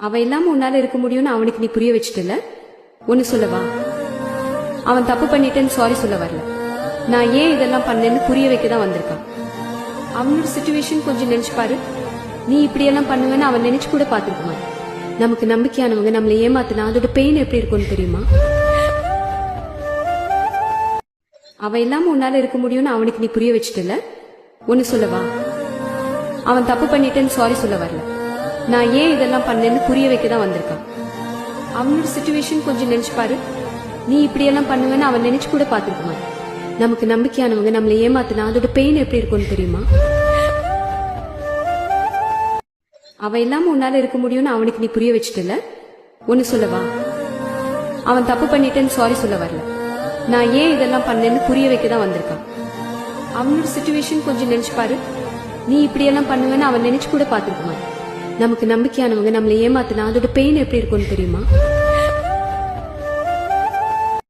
அவ இல்லாம உன்னால இருக்க முடியும்னு அவனுக்கு நீ புரிய வச்சுட்டல? ஒன்னு சொல்லவா அவன் தப்பு பண்ணிட்டேன்னு சாரி சொல்ல வரல. நான் ஏன் இதெல்லாம் பண்ணேன்னு புரிய வைக்க தான் வந்திருக்கான். அவனோட சுச்சுவேஷன் கொஞ்சம் நினைச்சு பாரு. நீ இப்படியெல்லாம் பண்ணுவேன்னு அவன் நினைச்சு கூட பாத்துருக்குவான் நமக்கு நம்பிக்கையானவங்க நம்மளை ஏமாத்தினா அதோட பெயின் எப்படி இருக்கும்னு தெரியுமா? அவ இல்லாம உன்னால இருக்க முடியும்னு அவனுக்கு நீ புரிய வச்சுட்டல? ஒன்னு சொல்லவா அவன் தப்பு பண்ணிட்டேன்னு சாரி சொல்ல வரல. நான் ஏன் இதெல்லாம் பண்ணேன்னு புரிய வைக்க தான் வந்திருக்கான். அவனோட சுச்சுவேஷன் கொஞ்சம் நினைச்சு பாரு. நீ இப்படியெல்லாம் பண்ணுவேன்னு அவன் நினைச்சு கூட பார்த்திருக்க நமக்கு நம்பிக்கையானவங்க நம்மளை ஏமாத்தினா அதோட பெயின் எப்படி இருக்கும்னு தெரியுமா? அவ இல்லாம உன்னால இருக்க முடியும்னு அவனுக்கு நீ புரிய வச்சுட்டல? ஒன்னு சொல்லவா அவன் தப்பு பண்ணிட்டேன்னு சாரி சொல்ல வரல. நான் ஏன் இதெல்லாம் பண்ணேன்னு புரிய வைக்க தான் வந்திருக்கான். அவனோட சுச்சுவேஷன் கொஞ்சம் நினைச்சு பாரு. நீ இப்படியெல்லாம் பண்ணுவேன்னு அவன் நினைச்சு கூட பார்த்திருக்க நமக்கு நம்பிக்கையானவங்க நம்மளை ஏமாத்தினா அதோட பெயின் எப்படி இருக்கும்னு தெரியுமா?